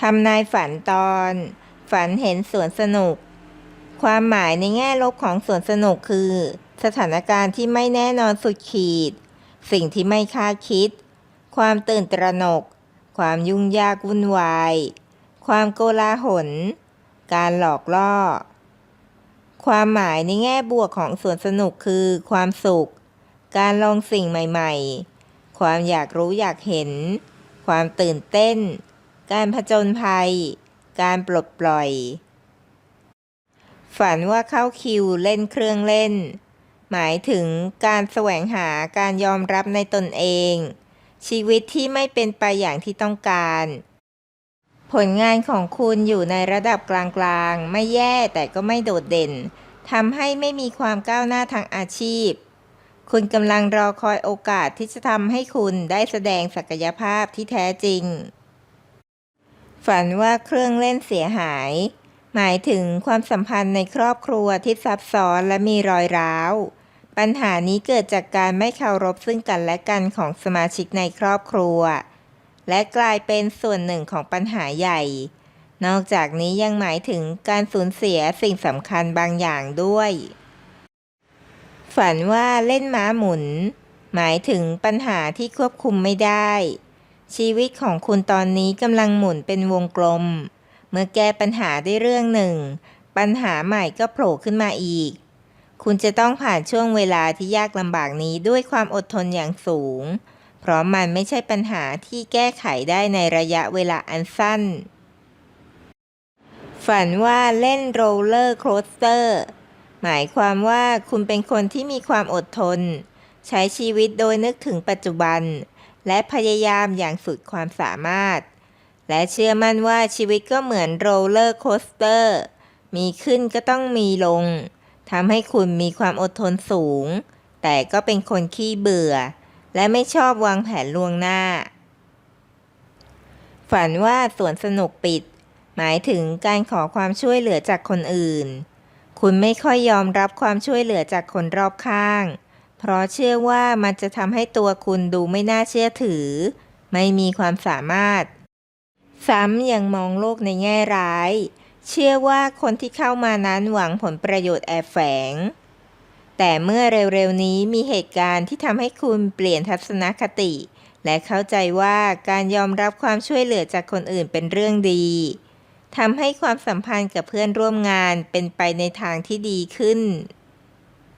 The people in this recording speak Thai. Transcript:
ทำนายฝันตอน ฝันเห็นสวนสนุก ความหมายในแง่ลบของสวนสนุกคือ สถานการณ์ที่ไม่แน่นอนสุดขีด สิ่งที่ไม่คาดคิด ความตื่นตระหนก ความยุ่งยากวุ่นวาย ความโกลาหล การหลอกล่อ ความหมายในแง่บวกของสวนสนุกคือ ความสุข การลองสิ่งใหม่ ๆ ความอยากรู้อยากเห็น ความตื่นเต้น การผจญภัย การปลดปล่อย ฝันว่าเข้าคิวเล่นเครื่องเล่น หมายถึงการแสวงหาการยอมรับในตนเอง ชีวิตที่ไม่เป็นไปอย่างที่ต้องการ ผลงานของคุณอยู่ในระดับกลางๆ ไม่แย่แต่ก็ไม่โดดเด่นทำให้ไม่มีความก้าวหน้าทางอาชีพ คุณกำลังรอคอยโอกาสที่จะทำให้คุณได้แสดงศักยภาพที่แท้จริง ฝันว่าเครื่องเล่นเสียหาย หมายถึงความสัมพันธ์ในครอบครัวที่ซับซ้อนและมีรอยร้าว ปัญหานี้เกิดจากการไม่เคารพซึ่งกันและกันของสมาชิกในครอบครัว และกลายเป็นส่วนหนึ่งของปัญหาใหญ่ นอกจากนี้ยังหมายถึงการสูญเสียสิ่งสำคัญบางอย่างด้วย ฝันว่าเล่นม้าหมุน หมายถึงปัญหาที่ควบคุมไม่ได้ ชีวิตของคุณตอนนี้กำลังหมุนเป็นวงกลม เมื่อแก้ปัญหาได้เรื่องหนึ่ง ปัญหาใหม่ก็โผล่ขึ้นมาอีก คุณจะต้องผ่านช่วงเวลาที่ยากลำบากนี้ด้วยความอดทนอย่างสูง เพราะมันไม่ใช่ปัญหาที่แก้ไขได้ในระยะเวลาอันสั้น ฝันว่าเล่นโรลเลอร์โคสเตอร์หมายความว่าคุณเป็นคนที่มีความอดทน ใช้ชีวิตโดยนึกถึงปัจจุบัน และพยายามอย่างสุดความสามารถ และเชื่อมั่นว่าชีวิตก็เหมือนโรลเลอร์โคสเตอร์ มีขึ้นก็ต้องมีลงทำให้คุณมีความอดทนสูง แต่ก็เป็นคนขี้เบื่อ และไม่ชอบวางแผนล่วงหน้า ฝันว่าสวนสนุกปิด หมายถึงการขอความช่วยเหลือจากคนอื่น คุณไม่ค่อยยอมรับความช่วยเหลือจากคนรอบข้าง เพราะเชื่อว่ามันจะทำให้ตัวคุณดูไม่น่าเชื่อถือ ไม่มีความสามารถ ซ้ำยังมองโลกในแง่ร้าย เชื่อว่าคนที่เข้ามานั้นหวังผลประโยชน์แอบแฝง แต่เมื่อเร็วๆนี้มีเหตุการณ์ที่ทำให้คุณเปลี่ยนทัศนคติ และเข้าใจว่าการยอมรับความช่วยเหลือจากคนอื่นเป็นเรื่องดีทำให้ความสัมพันธ์กับเพื่อนร่วมงานเป็นไปในทางที่ดีขึ้น